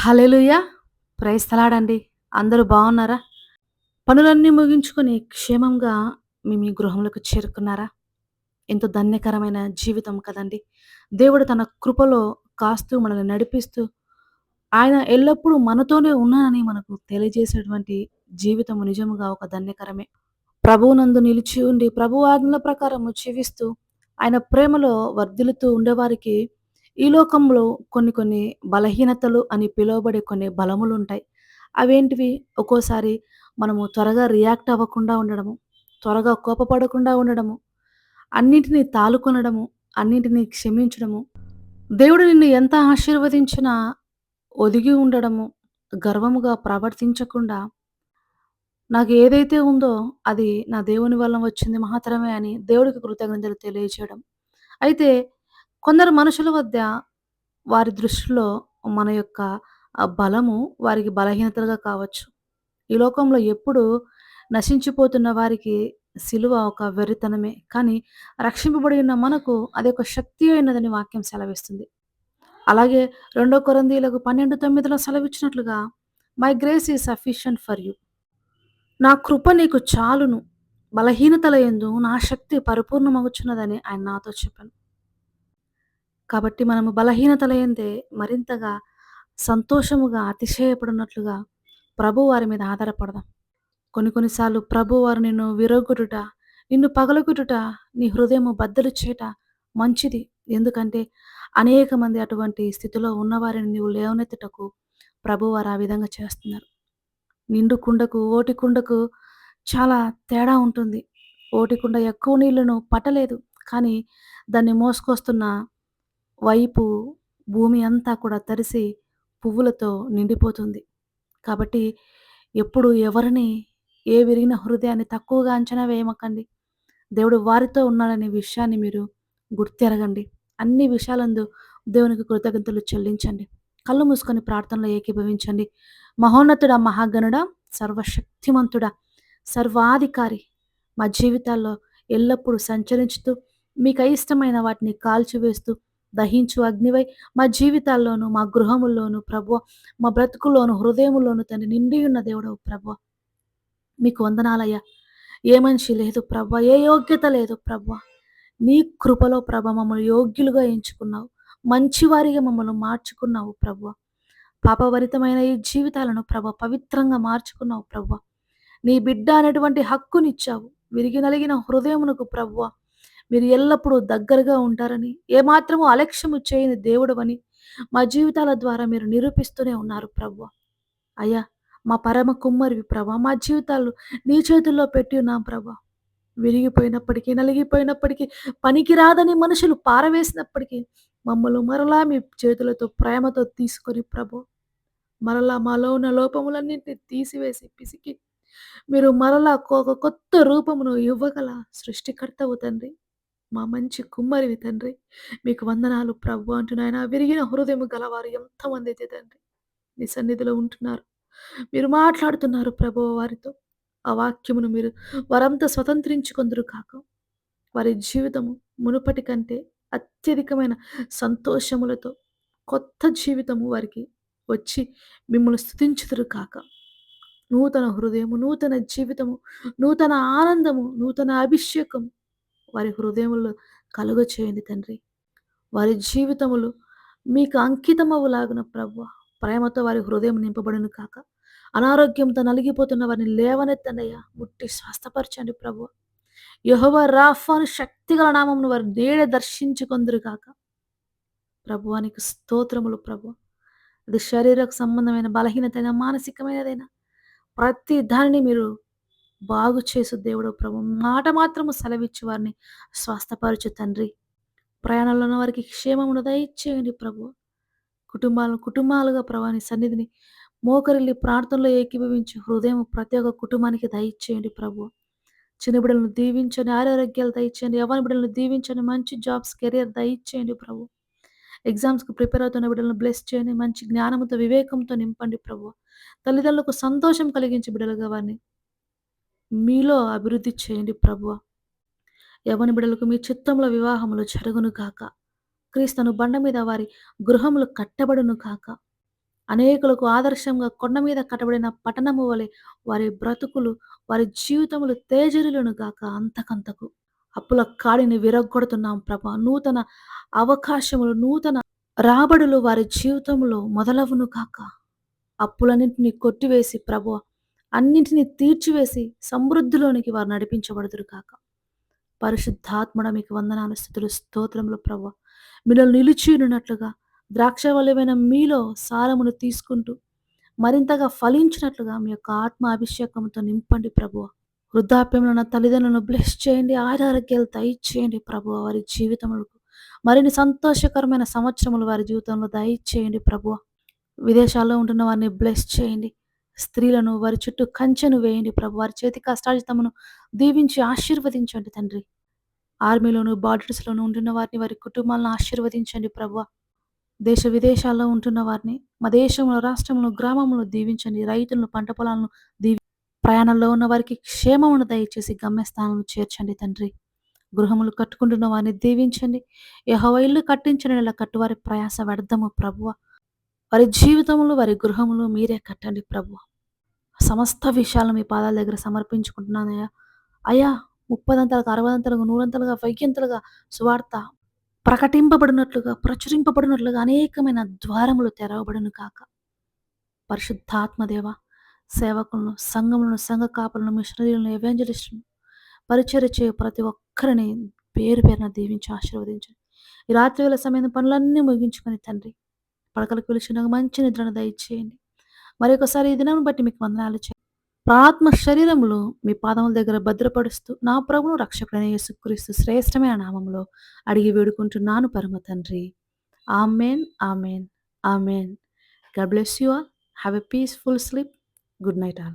హల్లెలూయా! Praise అందరూ బాగున్నారా? పనులన్నీ ముగించుకొని క్షేమంగా మీ మీ గృహంలోకి చేరుకున్నారా? ఎంతో ధన్యకరమైన జీవితం కదండీ! దేవుడు తన కృపలో కాస్తూ మనల్ని నడిపిస్తూ, ఆయన ఎల్లప్పుడూ మనతోనే ఉన్నానని మనకు తెలియజేసేటువంటి జీవితం నిజముగా ఒక ధన్యకరమే. ప్రభువునందు నిలిచి ఉండి, ప్రభు ఆజ్ఞల ప్రకారము జీవిస్తూ, ఆయన ప్రేమలో వర్ధిల్లుతూ ఉండేవారికి ఈ లోకంలో కొన్ని కొన్ని బలహీనతలు అని పిలువబడే కొన్ని బలములుంటాయి. అవేంటివి? ఒక్కోసారి మనము త్వరగా రియాక్ట్ అవ్వకుండా ఉండడము, త్వరగా కోపపడకుండా ఉండడము, అన్నిటిని తాలుకొనడము, అన్నిటిని క్షమించడము, దేవుడు నిన్ను ఎంత ఆశీర్వదించినా ఒదిగి ఉండడము, గర్వముగా ప్రవర్తించకుండా నాకు ఏదైతే ఉందో అది నా దేవుని వల్ల వచ్చింది మహత్తరమే అని దేవుడికి కృతజ్ఞతలు తెలియజేయడం. అయితే కొందరు మనుషుల వద్ద వారి దృష్టిలో మన యొక్క బలము వారికి బలహీనతలుగా కావచ్చు. ఈ లోకంలో ఎప్పుడు నశించిపోతున్న వారికి సిలువ ఒక వెర్రితనమే. కానీ రక్షింపబడి ఉన్న మనకు అదొక శక్తి అయినదని వాక్యం సెలవిస్తుంది. అలాగే రెండో కొరింథీయులకు 12:9లో సెలవిచ్చినట్లుగా my grace is sufficient for you. నా కృప నీకు చాలును. బలహీనతల యందు నా శక్తి పరిపూర్ణమగుచున్నదని ఆయన నాతో చెప్పాను. కాబట్టి మనము బలహీనతలయందే మరింతగా సంతోషముగా, అతిశయపడినట్లుగా ప్రభు వారి మీద ఆధారపడదాం. కొన్ని కొన్ని సార్లు ప్రభువారు నిన్ను విరగొట్టుట, నిన్ను పగలగొట్టుట, నీ హృదయము బద్దలు చేయట మంచిది. ఎందుకంటే అనేక మంది అటువంటి స్థితిలో ఉన్నవారిని నీవు లేవనెత్తుటకు ప్రభువారు ఆ విధంగా చేస్తున్నారు. నిండు కుండకు, ఓటి కుండకు చాలా తేడా ఉంటుంది. ఓటి కుండ ఎక్కువ నీళ్ళను పట్టలేదు. కానీ దాన్ని మోసుకొస్తున్న వైపు భూమి అంతా కూడా తరిసి పువ్వులతో నిండిపోతుంది. కాబట్టి ఎప్పుడు ఎవరిని ఏ విరిగిన హృదయాన్ని తక్కువగా అంచనా వేయమకండి. దేవుడు వారితో ఉన్నాడనే విషయాన్ని మీరు గుర్తెరగండి. అన్ని విషయాలందు దేవునికి కృతజ్ఞతలు చెల్లించండి. కళ్ళు మూసుకొని ప్రార్థనలో ఏకీభవించండి. మహోన్నతుడా, మహాగణుడా, సర్వశక్తిమంతుడా, సర్వాధికారి మా జీవితాల్లో ఎల్లప్పుడూ సంచరించుతూ మీకు అయిష్టమైన వాటిని కాల్చివేస్తూ దహించు అగ్నివై మా జీవితాల్లోనూ, మా గృహముల్లోనూ ప్రభు మా బ్రతుకుల్లోనూ, హృదయముల్లోనూ తండ్రి నిండి ఉన్న దేవుడవు ప్రభు మీకు వందనాలయ్యా. ఏ మనిషి లేదు ప్రభు ఏ యోగ్యత లేదు ప్రభు నీ కృపలో ప్రభ మమ్మల్ని యోగ్యులుగా ఎంచుకున్నావు. మంచివారిగా మమ్మల్ని మార్చుకున్నావు ప్రభు పాపభరితమైన ఈ జీవితాలను ప్రభ పవిత్రంగా మార్చుకున్నావు ప్రభు నీ బిడ్డ అనేటువంటి హక్కునిచ్చావు. విరిగి నలిగిన హృదయమునకు ప్రభువా మీరు ఎల్లప్పుడూ దగ్గరగా ఉంటారని, ఏమాత్రము అలక్ష్యము చేయని దేవుడవని మా జీవితాల ద్వారా మీరు నిరూపిస్తూనే ఉన్నారు ప్రభు అయ్యా మా పరమ కుమ్మరివి ప్రభా. మా జీవితాలు నీ చేతుల్లో పెట్టి ఉన్నాం ప్రభా. విరిగిపోయినప్పటికీ, నలిగిపోయినప్పటికీ, పనికిరాదని మనుషులు పారవేసినప్పటికీ మమ్మల్ని మరలా మీ చేతులతో ప్రేమతో తీసుకొని ప్రభు మరలా మాలో ఉన్న లోపములన్నింటినీ తీసివేసి, పిసికి మీరు మరలా ఒక కొత్త రూపమును ఇవ్వగల సృష్టికర్తవు తండ్రి. మా మంచి కుమ్మరివి తండ్రి. మీకు వందనాలు ప్రభు అంటూ నాయన విరిగిన హృదయం గలవారు ఎంతమందైతే తండ్రి నీ సన్నిధిలో ఉంటున్నారు. మీరు మాట్లాడుతున్నారు ప్రభు వారితో. ఆ వాక్యమును మీరు వారంతా స్వతంత్రించుకొందురు కాక. వారి జీవితము మునుపటి కంటే అత్యధికమైన సంతోషములతో కొత్త జీవితము వారికి వచ్చి మిమ్మల్ని స్థుతించుదురు కాక. నూతన హృదయము, నూతన జీవితము, నూతన ఆనందము, నూతన అభిషేకము వారి హృదయములో కలుగచేయండి తండ్రి. వారి జీవితములు మీకు అంకితమవులాగున ప్రభు ప్రేమతో వారి హృదయం నింపబడును కాక. అనారోగ్యంతో నలిగిపోతున్న వారిని లేవనెత్తండయ్యా. ముట్టి స్వస్థపరచండి ప్రభు యహోవ రాఫాను శక్తిగల నామమును వారు నేడే దర్శించుకొందురు కాక ప్రభువానికి స్తోత్రములు ప్రభు అది శరీరకు సంబంధమైన బలహీనతైన మానసికమైనదైనా ప్రతి దానిని మీరు బాగు చేసు దేవుడు ప్రభు మాట మాత్రము సెలవిచ్చి వారిని స్వస్థపరచు తండ్రి. ప్రయాణంలో ఉన్న వారికి క్షేమమును దయచేయండి ప్రభు కుటుంబాలను కుటుంబాలుగా ప్రభాని సన్నిధిని మోకరిల్లి ప్రార్థనలో ఏకీభవించి హృదయం ప్రతి ఒక్క కుటుంబానికి దయచేయండి ప్రభు చిన్న బిడ్డలను దీవించండి, ఆరోగ్యాలు దయచేయండి. యవ్వన బిడ్డలను దీవించండి, మంచి జాబ్స్, కెరియర్ దయచేయండి ప్రభు. ఎగ్జామ్స్‌కి ప్రిపేర్ అవుతున్న బిడ్డలను బ్లెస్ చేయండి. మంచి జ్ఞానంతో, వివేకంతో నింపండి ప్రభు తల్లిదండ్రులకు సంతోషం కలిగించి బిడ్డలుగా వారిని మీలో అభివృద్ధి చేయండి ప్రభువ. యవని బిడలకు మీ చిత్తంలో వివాహములు జరుగును కాక క్రీస్తును బండ మీద వారి గృహములు కట్టబడును కాక అనేకులకు ఆదర్శంగా కొండ మీద కట్టబడిన పట్టణము వలె వారి బ్రతుకులు, వారి జీవితములు తేజరులను గాక అంతకంతకు. అప్పుల కాడిని విరగ్గొడుతున్నాం ప్రభ నూతన అవకాశములు, నూతన రాబడులు వారి జీవితంలో మొదలవును కాక అప్పులన్నింటిని కొట్టివేసి ప్రభు అన్నింటిని తీర్చివేసి సమృద్ధిలోనికి వారు నడిపించబడుదురు కాక పరిశుద్ధాత్మడ మీకు వందనాలు, స్థితులు స్తోత్రములు ప్రవ్వ మీలో నిలిచినట్లుగా ద్రాక్షవల్లెమైన మీలో సారమును తీసుకుంటూ మరింతగా ఫలించినట్లుగా మీ యొక్క ఆత్మ అభిషేకంతో నింపండి ప్రభువ వృద్ధాప్యంలో ఉన్న తల్లిదండ్రులను బ్లెస్ చేయండి. ఆయురారోగ్యాలు దయచేయండి ప్రభువ వారి జీవితములకు మరిన్ని సంతోషకరమైన సంవత్సరములు వారి జీవితంలో దయచేయండి ప్రభువ విదేశాల్లో ఉంటున్న వారిని బ్లెస్ చేయండి. స్త్రీలను వారి చుట్టూ కంచెను వేయండి ప్రభు. వారి చేతి కష్టాజితమును దీవించి ఆశీర్వదించండి తండ్రి. ఆర్మీలోను, బార్డర్స్‌లోను ఉంటున్న వారిని, వారి కుటుంబాలను ఆశీర్వదించండి ప్రభు దేశ విదేశాల్లో ఉంటున్న వారిని, మా దేశంలో, రాష్ట్రంలో, గ్రామంలో దీవించండి. రైతులను, పంట పొలాలను దీవి ప్రయాణంలో ఉన్న వారికి క్షేమమును దయచేసి గమ్యస్థానంలో చేర్చండి తండ్రి. గృహములు కట్టుకుంటున్న వారిని దీవించండి. యహవ ఇల్లు కట్టించిన ఇలా కట్టువారి ప్రయాస వ్యర్థము ప్రభువ వారి జీవితములు, వారి గృహములు మీరే కట్టండి ప్రభువా! సమస్త విషయాలు మీ పాదాల దగ్గర సమర్పించుకుంటున్నానయ్యా. అయ్యా ముప్పదంతలుగా, అరవదంతలుగా, నూరంతలుగా, వైద్యంతలుగా సువార్త ప్రకటింపబడినట్లుగా, ప్రచురింపబడినట్లుగా అనేకమైన ద్వారములు తెరవబడును కాక పరిశుద్ధాత్మదేవ సేవకులను, సంఘములను, సంఘ కాపులను మిషనరీలను, ఎవాంజలిస్టులను పరిచర్య చేయ ప్రతి ఒక్కరిని పేరు పేరున దీవించి ఆశీర్వదించండి. ఈ రాత్రి వేళ సమయం పనులన్నీ ముగించుకొని తండ్రి పడకలకు పిలిచిన మంచి నిద్రను దయచేయండి. మరొకసారి ఈ దినం బట్టి మీకు వందనాలు చే ప్రాత్మ శరీరములు మీ పాదముల దగ్గర భద్రపరుస్తూ నా ప్రభును రక్షకుడైన యేసుక్రీస్తు శ్రేష్టమైన నామంలో అడిగి వేడుకుంటున్నాను పరమ తండ్రి. Amen. Amen. Amen. God bless you all. Have a peaceful sleep. Good night all.